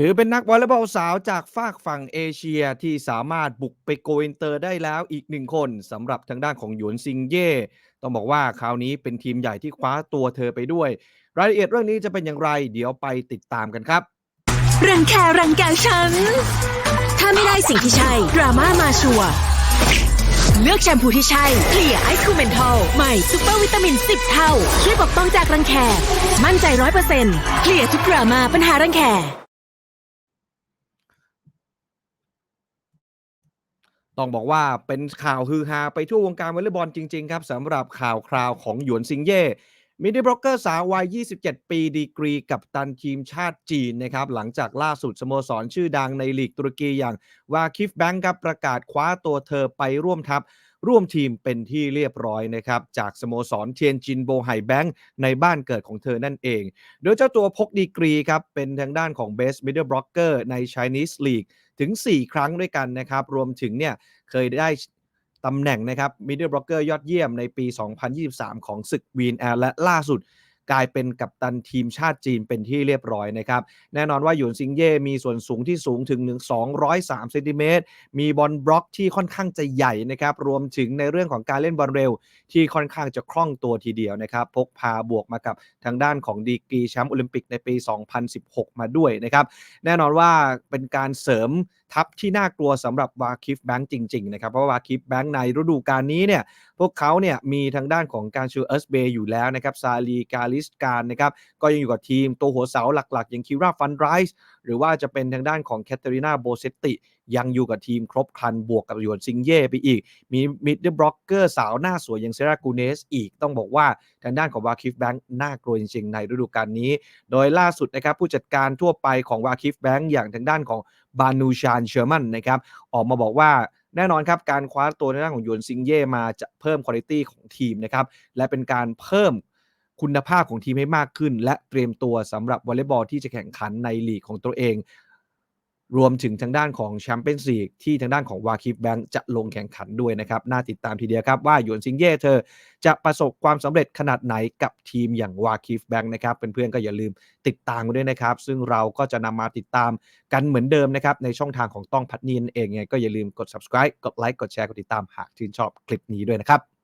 ถือเป็นนักวอลเลย์บอลสาวจากฝากฝั่งเอเชียที่สามารถบุกไปโกอินเตอร์ได้แล้วอีกหนึ่งคนสำหรับทางด้านของหยวนซิงเย่ ต้องบอกว่าคราวนี้เป็นทีมใหญ่ที่คว้าตัวเธอไปด้วย รายละเอียดเรื่องนี้จะเป็นอย่างไร เดี๋ยวไปติดตามกันครับ รังแครังแกฉัน ถ้าไม่ได้สิ่งที่ใช่ดราม่ามาชัวเลือกแชมพูที่ใช่เคลียร์ไอซ์คูเมนทอลใหม่ซุปเปอร์วิตามิน 10 เท่า ช่วยปกป้องจากรังแค มั่นใจร้อยเปอร์เซ็นต์เคลียร์ทุกดราม่าปัญหารังแค ต้องบอกว่าเป็นข่าวฮือฮาไปทั่ววงการวอลเลย์บอลจริง ๆ ครับสำหรับข่าวคราวของหยวนซิงเย่มิดเดิลบล็อกเกอร์สาววัย 27 ปีดีกรีกับตันทีมชาติจีนนะครับ หลังจากล่าสุดสโมสรชื่อดังในลีกตุรกีอย่างวาคิฟแบงก์ครับประกาศคว้าตัวเธอไปร่วมทัพ ร่วมทีมเป็นที่เรียบร้อยนะครับ จากสโมสรเทียนจินโบไห่แบงค์ในบ้านเกิดของเธอนั่นเอง โดยเจ้าตัวพกดีกรีครับ เป็นทางด้านของ Best Middle Blocker ใน Chinese League ถึง 4 ครั้งด้วยกันนะครับ รวมถึงเนี่ยเคยได้ตำแหน่งนะครับ Middle Blocker ยอดเยี่ยมในปี 2023 ของศึกวีนแอร์และล่าสุดกลายเป็นกัปตันทีมชาติจีนเป็นที่เรียบร้อยนะครับ แน่นอนว่าหยวนซิงเย่มีส่วนสูงที่สูงถึง 203เซนติเมตรมีบอลบล็อกที่ค่อนข้างจะใหญ่นะครับ รวมถึงในเรื่องของการเล่นบอลเร็ว ที่ค่อนข้างจะคล่องตัวทีเดียวนะครับ พกพาบวกมากับทางด้านของดีกรีแชมป์โอลิมปิกในปี 2016 มาด้วยนะครับ แน่นอนว่าเป็นการเสริม ทัพที่น่ากลัวสำหรับวาคิฟแบงค์จริงๆนะครับเพราะวาคิฟแบงค์ในฤดูกาลนี้เนี่ยพวกเขาเนี่ยมีทางด้านของการชูเอสเบย์อยู่แล้วนะครับซาลีกาลิสการนะครับก็ยังอยู่กับทีมตัวหัวเสาหลักๆ อย่างคิราฟันไรส์หรือว่าจะเป็นทางด้านของแคทเธอรีนาโบเซตติยังอยู่กับทีมครบครันบวกกับยวนซิงเย่ไปอีก มีมิดเดิลบล็อกเกอร์สาวหน้าสวยอย่างเซรากูเนสอีกต้องบอกว่าทางด้านของวาคิฟแบงค์น่ากลัวจริงๆ ในฤดูกาลนี้ โดยล่าสุดนะครับผู้จัดการทั่วไปของวาคิฟแบงค์อย่างทางด้านของ บานูชานเชอร์มันนะครับออกมาบอกว่าแน่นอนครับ การคว้าตัวในด้านของยวนซิงเย่มาจะเพิ่มคุณภาพของทีมนะครับและเป็นการเพิ่มคุณภาพของทีมให้มากขึ้น และเตรียมตัวสำหรับวอลเลย์บอลที่จะแข่งขันในลีกของตัวเอง รวมถึงทางด้านของแชมเปี้ยนส์ลีกที่ทางด้านของวาคิฟแบงค์จะลงแข่งขันด้วยนะครับ น่าติดตามทีเดียวครับ ว่าหยวนซิงเย่เธอจะประสบความสำเร็จขนาดไหนกับทีมอย่างวาคิฟแบงค์นะครับ เพื่อนๆก็อย่าลืมติดตามกันด้วยนะครับ ซึ่งเราก็จะนำมาติดตามกันเหมือนเดิมนะครับ ในช่องทางของต้องพัดนีนเองไงก็อย่าลืมกด subscribe กดไลค์กดแชร์กดติดตามหากชื่นชอบคลิปนี้ด้วยนะครับ